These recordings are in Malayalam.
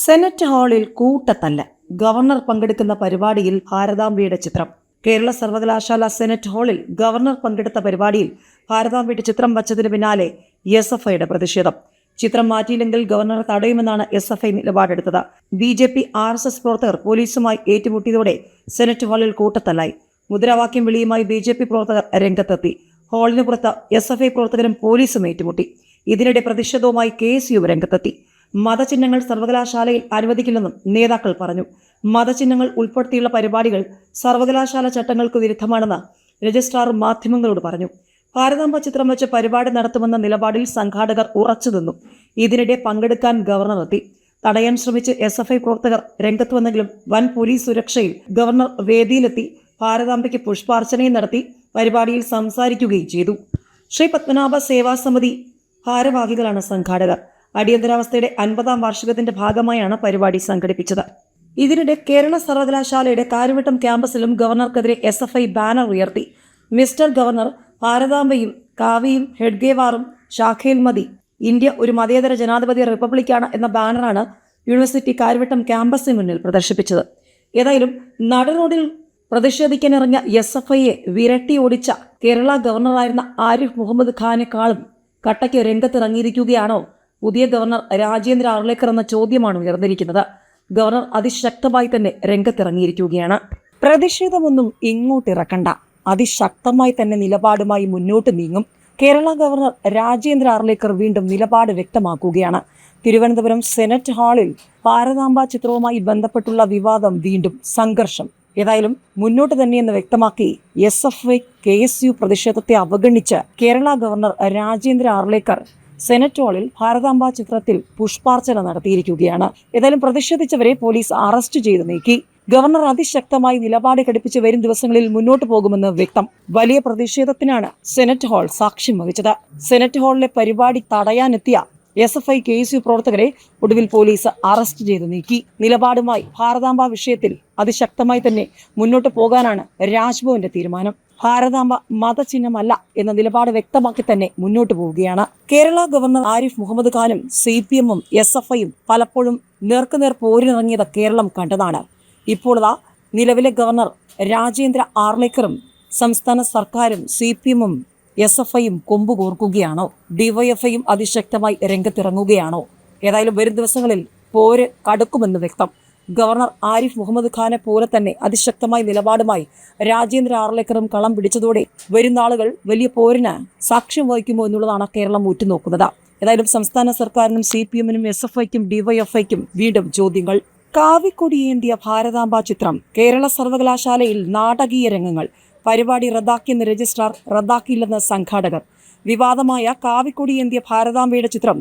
സെനറ്റ് ഹാളിൽ കൂട്ടത്തല്ല. ഗവർണർ പങ്കെടുക്കുന്ന പരിപാടിയിൽ ഭാരതാംബയുടെ ചിത്രം. കേരള സർവകലാശാല സെനറ്റ് ഹാളിൽ ഗവർണർ പങ്കെടുത്ത പരിപാടിയിൽ ഭാരതാംബയുടെ ചിത്രം വച്ചതിന് പിന്നാലെ എസ് എഫ് ഐയുടെ പ്രതിഷേധം. ചിത്രം മാറ്റിയില്ലെങ്കിൽ ഗവർണർ തടയുമെന്നാണ് S F I നിലപാടെടുത്തത്. B J P R S S പ്രവർത്തകർ പോലീസുമായി ഏറ്റുമുട്ടിയതോടെ സെനറ്റ് ഹാളിൽ കൂട്ടത്തല്ലായി. മുദ്രാവാക്യം വിളിയുമായി ബി ജെ പി പ്രവർത്തകർ രംഗത്തെത്തി. ഹാളിന് പുറത്ത് എസ് എഫ് ഐ പ്രവർത്തകരും പോലീസും ഏറ്റുമുട്ടി. ഇതിനിടെ പ്രതിഷേധവുമായി കെ എസ് രംഗത്തെത്തി. മതചിഹ്നങ്ങൾ സർവകലാശാലയിൽ അനുവദിക്കില്ലെന്നും നേതാക്കൾ പറഞ്ഞു. മതചിഹ്നങ്ങൾ ഉൾപ്പെടുത്തിയുള്ള പരിപാടികൾ സർവകലാശാല ചട്ടങ്ങൾക്ക് വിരുദ്ധമാണെന്ന് രജിസ്ട്രാർ മാധ്യമങ്ങളോട് പറഞ്ഞു. ഭാരതാംബ ചിത്രം വെച്ച് പരിപാടി നടത്തുമെന്ന നിലപാടിൽ സംഘാടകർ ഉറച്ചുനിന്നു ഇതിനിടെ പങ്കെടുക്കാൻ ഗവർണർ എത്തി. തടയാൻ ശ്രമിച്ച് എസ് എഫ് ഐ പ്രവർത്തകർ രംഗത്ത് വന്നെങ്കിലും വൻ പോലീസ് സുരക്ഷയിൽ ഗവർണർ വേദിയിലെത്തി ഭാരതാംബയ്ക്ക് പുഷ്പാർച്ചനയും നടത്തി പരിപാടിയിൽ സംസാരിക്കുകയും ചെയ്തു. ശ്രീ പത്മനാഭ സേവാ സമിതി ഭാരവാഹികളാണ് സംഘാടകർ. അടിയന്തരാവസ്ഥയുടെ അൻപതാം വാർഷികത്തിന്റെ ഭാഗമായാണ് പരിപാടി സംഘടിപ്പിച്ചത്. ഇതിനിടെ കേരള സർവകലാശാലയുടെ കാരുവട്ടം ക്യാമ്പസിലും ഗവർണർക്കെതിരെ എസ് എഫ് ഐ ബാനർ ഉയർത്തി. മിസ്റ്റർ ഗവർണർ ഭാരതാംബയും കാവിയും ഹെഡ്ഗേവാറും ഷാഖേൽ മതി. ഇന്ത്യ ഒരു മതേതര ജനാധിപത്യ റിപ്പബ്ലിക്കാണ് എന്ന ബാനറാണ് യൂണിവേഴ്സിറ്റി കാരുവട്ടം ക്യാമ്പസിന് മുന്നിൽ പ്രദർശിപ്പിച്ചത്. ഏതായാലും നടറോഡിൽ പ്രതിഷേധിക്കാനിറങ്ങിയ എസ് എഫ് ഐയെ വിരട്ടി ഓടിച്ച കേരള ഗവർണറായിരുന്ന ആരിഫ് മുഹമ്മദ് ഖാനേക്കാളും കട്ടയ്ക്ക് രംഗത്തിറങ്ങിയിരിക്കുകയാണോ? പുതിയ ഗവർണർ രാജേന്ദ്ര ആർലേക്കർ എന്ന ചോദ്യമാണ് ഉയർന്നിരിക്കുന്നത്. ഗവർണർ അതിശക്തമായി തന്നെ രംഗത്തിറങ്ങിയിരിക്കുകയാണ്. പ്രതിഷേധമൊന്നും ഇങ്ങോട്ടിറക്കണ്ട. അതിശക്തമായി തന്നെ നിലപാടുമായി മുന്നോട്ട് നീങ്ങും. കേരള ഗവർണർ രാജേന്ദ്ര അർലേക്കർ വീണ്ടും നിലപാട് വ്യക്തമാക്കുകയാണ്. തിരുവനന്തപുരം സെനറ്റ് ഹാളിൽ ഭാരതാംബ ചിത്രവുമായി ബന്ധപ്പെട്ടുള്ള വിവാദം വീണ്ടും സംഘർഷം. ഏതായാലും മുന്നോട്ട് തന്നെയെന്ന് വ്യക്തമാക്കി S F I K S U പ്രതിഷേധത്തെ അവഗണിച്ച് കേരള ഗവർണർ രാജേന്ദ്ര ആർലേക്കർ സെനറ്റ് ഹാളിൽ ഭാരതാംബ ചിത്രത്തിൽ പുഷ്പാർച്ചന നടത്തിയിരിക്കുകയാണ്. ഏതായാലും പ്രതിഷേധിച്ചവരെ പോലീസ് അറസ്റ്റ് ചെയ്ത് നീക്കി. ഗവർണർ അതിശക്തമായി നിലപാട് ഘടിപ്പിച്ച് വരും ദിവസങ്ങളിൽ മുന്നോട്ട് പോകുമെന്ന് വ്യക്തം. വലിയ പ്രതിഷേധത്തിനാണ് സെനറ്റ് ഹാൾ സാക്ഷ്യം വഹിച്ചത്. സെനറ്റ് ഹാളിലെ പരിപാടി തടയാനെത്തിയ S F I K S U പ്രവർത്തകരെ ഒടുവിൽ പോലീസ് അറസ്റ്റ് ചെയ്ത് നീക്കി. നിലപാടുമായി ഭാരതാംബ വിഷയത്തിൽ അതിശക്തമായി തന്നെ മുന്നോട്ട് പോകാനാണ് രാജ്ഭവന്റെ തീരുമാനം. ഭാരതാംബ മതചിഹ്നമല്ല എന്ന നിലപാട് വ്യക്തമാക്കി തന്നെ മുന്നോട്ട് പോവുകയാണ്. കേരള ഗവർണർ ആരിഫ് മുഹമ്മദ് ഖാനും സി പി എമ്മും എസ് എഫ് ഐയും പലപ്പോഴും നേർക്കുനേർ പോരിനിറങ്ങിയത് കേരളം കണ്ടതാണ്. ഇപ്പോൾ നിലവിലെ ഗവർണർ രാജേന്ദ്ര ആർലേക്കറും സംസ്ഥാന സർക്കാരും സി പി എമ്മും എസ് എഫ് ഐയും കൊമ്പ് കോർക്കുകയാണോ. ഡിവൈഎഫ്ഐയും അതിശക്തമായി രംഗത്തിറങ്ങുകയാണോ. ഏതായാലും വരും ദിവസങ്ങളിൽ പോര് കടുക്കുമെന്ന് വ്യക്തം. ഗവർണർ ആരിഫ് മുഹമ്മദ് ഖാനെ പോലെ തന്നെ അതിശക്തമായ നിലപാടുമായി രാജേന്ദ്ര ആർലേക്കറും കളം പിടിച്ചതോടെ വരുന്ന ആളുകൾ വലിയ പോരിന് സാക്ഷ്യം വഹിക്കുമോ എന്നുള്ളതാണ് കേരളം ഉറ്റുനോക്കുന്നത്. ഏതായാലും സംസ്ഥാന സർക്കാരിനും സി പി എമ്മിനും എസ് എഫ് ഐക്കും ഡിവൈഎഫ്ഐക്കും വീണ്ടും ചോദ്യങ്ങൾ. കാവിക്കൊടിയേന്തിയ ഭാരതാംബ ചിത്രം കേരള സർവകലാശാലയിൽ നാടകീയ രംഗങ്ങൾ. പരിപാടി റദ്ദാക്കിയെന്ന് രജിസ്ട്രാർ റദ്ദാക്കിയില്ലെന്ന് സംഘാടകർ. വിവാദമായ കാവിക്കൊടിയേന്തിയ ഭാരതാംബയുടെ ചിത്രം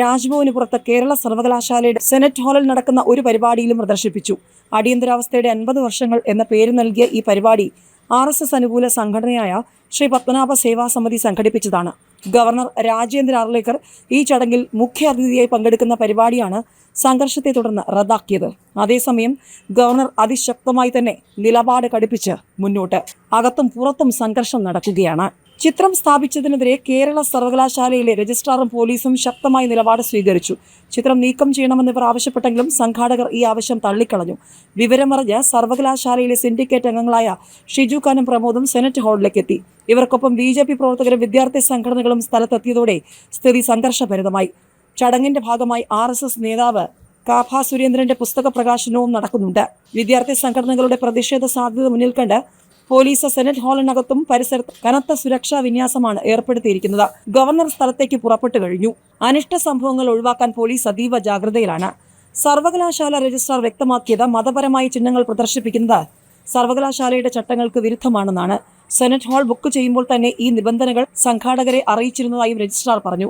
രാജ്ഭവന് പുറത്ത് കേരള സർവകലാശാലയുടെ സെനറ്റ് ഹാളിൽ നടക്കുന്ന ഒരു പരിപാടിയിലും പ്രദർശിപ്പിച്ചു. അടിയന്തരാവസ്ഥയുടെ അൻപത് വർഷങ്ങൾ എന്ന പേര് നൽകിയ ഈ പരിപാടി ആർ എസ് എസ് അനുകൂല സംഘടനയായ ശ്രീ പത്മനാഭ സേവാ സമിതി സംഘടിപ്പിച്ചതാണ്. ഗവർണർ രാജേന്ദ്ര ആർലേക്കർ ഈ ചടങ്ങിൽ മുഖ്യ അതിഥിയായി പങ്കെടുക്കുന്ന പരിപാടിയാണ് സംഘർഷത്തെ തുടർന്ന് റദ്ദാക്കിയത്. അതേസമയം ഗവർണർ അതിശക്തമായി തന്നെ നിലപാട് കടുപ്പിച്ച് മുന്നോട്ട്. അകത്തും പുറത്തും സംഘർഷം നടക്കുകയാണ്. ചിത്രം സ്ഥാപിച്ചതിനെതിരെ കേരള സർവകലാശാലയിലെ രജിസ്ട്രാറും പോലീസും ശക്തമായ നിലപാട് സ്വീകരിച്ചു. ചിത്രം നീക്കം ചെയ്യണമെന്നിവർ ആവശ്യപ്പെട്ടെങ്കിലും സംഘാടകർ ഈ ആവശ്യം തള്ളിക്കളഞ്ഞു. വിവരമറിഞ്ഞ് സർവകലാശാലയിലെ സിൻഡിക്കേറ്റ് അംഗങ്ങളായ ഷിജു ഖാനും പ്രമോദും സെനറ്റ് ഹാളിലേക്ക് എത്തി ഇവർക്കൊപ്പം ബി ജെ പി പ്രവർത്തകരും വിദ്യാർത്ഥി സംഘടനകളും സ്ഥലത്തെത്തിയതോടെ സ്ഥിതി സംഘർഷഭരിതമായി. ചടങ്ങിന്റെ ഭാഗമായി ആർ എസ് എസ് നേതാവ് കാഭ സുരേന്ദ്രന്റെ പുസ്തക പ്രകാശനവും നടക്കുന്നുണ്ട്. വിദ്യാർത്ഥി സംഘടനകളുടെ പ്രതിഷേധ സാധ്യത മുന്നിൽ കണ്ട് പോലീസ് സെനറ്റ് ഹാളിനകത്തും പരിസരത്ത് കനത്ത സുരക്ഷാ വിന്യാസമാണ് ഏർപ്പെടുത്തിയിരിക്കുന്നത്. ഗവർണർ സ്ഥലത്തേക്ക് പുറപ്പെട്ടു കഴിഞ്ഞു. അനിഷ്ട സംഭവങ്ങൾ ഒഴിവാക്കാൻ പോലീസ് അതീവ ജാഗ്രതയിലാണ്. സർവകലാശാല രജിസ്ട്രാർ വ്യക്തമാക്കിയത് മതപരമായ ചിഹ്നങ്ങൾ പ്രദർശിപ്പിക്കുന്നത് സർവകലാശാലയുടെ ചട്ടങ്ങൾക്ക് വിരുദ്ധമാണെന്നാണ്. സെനറ്റ് ഹാൾ ബുക്ക് ചെയ്യുമ്പോൾ തന്നെ ഈ നിബന്ധനകൾ സംഘാടകരെ അറിയിച്ചിരുന്നതായും രജിസ്ട്രാർ പറഞ്ഞു.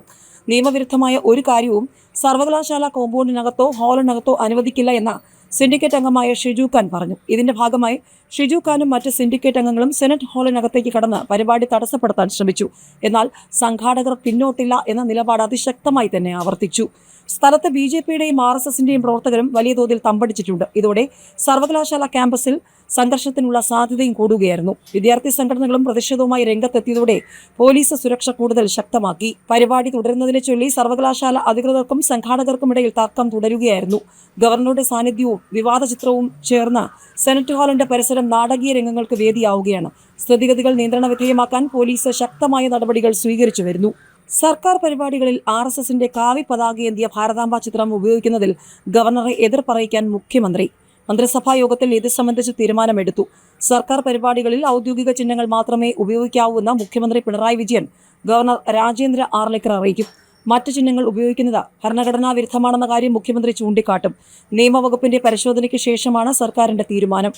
നിയമവിരുദ്ധമായ ഒരു കാര്യവും സർവകലാശാല കോമ്പൗണ്ടിനകത്തോ ഹാളിനകത്തോ അനുവദിക്കില്ല എന്ന സിൻഡിക്കേറ്റ് അംഗമായ ഷിജു ഖാൻ പറഞ്ഞു. ഇതിന്റെ ഭാഗമായി ഷിജു ഖാനും മറ്റ് സിൻഡിക്കേറ്റ് അംഗങ്ങളും സെനറ്റ് ഹാളിനകത്തേക്ക് കടന്ന് പരിപാടി തടസ്സപ്പെടുത്താൻ ശ്രമിച്ചു. എന്നാൽ സംഘാടകർ പിന്നോട്ടില്ല എന്ന നിലപാട് അതിശക്തമായി തന്നെ ആവർത്തിച്ചു. സ്ഥലത്ത് ബി ജെ പിയുടെയും ആർ എസ് എസിന്റെയും പ്രവർത്തകരും വലിയ തോതിൽ തമ്പടിച്ചിട്ടുണ്ട്. ഇതോടെ സർവകലാശാല ക്യാമ്പസിൽ സംഘർഷത്തിനുള്ള സാധ്യതയും കൂടുകയായിരുന്നു. വിദ്യാർത്ഥി സംഘടനകളും പ്രതിഷേധവുമായി രംഗത്തെത്തിയതോടെ പോലീസ് സുരക്ഷ കൂടുതൽ ശക്തമാക്കി. പരിപാടി തുടരുന്നതിനെ ചൊല്ലി സർവകലാശാല അധികൃതർക്കും സംഘാടകർക്കും ഇടയിൽ തർക്കം തുടരുകയായിരുന്നു. ഗവർണറുടെ സാന്നിധ്യവും വിവാദ ചിത്രവും ചേർന്ന സെനറ്റ് ഹാളിന്റെ പരിസരം നാടകീയ രംഗങ്ങൾക്ക് വേദിയാവുകയാണ്. സ്ഥിതിഗതികൾ നിയന്ത്രണ വിധേയമാക്കാൻ പോലീസ് ശക്തമായ നടപടികൾ സ്വീകരിച്ചു വരുന്നു. സർക്കാർ പരിപാടികളിൽ ആർ എസ് എസിന്റെ കാവ്യ പതാകയേന്തിയ ഭാരതാംബ ചിത്രം ഉപയോഗിക്കുന്നതിൽ ഗവർണറെ എതിർ പറയിക്കാൻ മുഖ്യമന്ത്രി മന്ത്രിസഭാ യോഗത്തിൽ ഇത് സംബന്ധിച്ച് തീരുമാനമെടുത്തു. സർക്കാർ പരിപാടികളിൽ ഔദ്യോഗിക ചിഹ്നങ്ങൾ മാത്രമേ ഉപയോഗിക്കാവൂവെന്ന് മുഖ്യമന്ത്രി പിണറായി വിജയൻ ഗവർണർ രാജേന്ദ്ര ആർലേക്കർ അറിയിക്കും. മറ്റു ചിഹ്നങ്ങൾ ഉപയോഗിക്കുന്നത് ഭരണഘടനാ വിരുദ്ധമാണെന്ന കാര്യം മുഖ്യമന്ത്രി ചൂണ്ടിക്കാട്ടും. നിയമവകുപ്പിന്റെ പരിശോധനയ്ക്ക് ശേഷമാണ് സർക്കാരിന്റെ തീരുമാനം.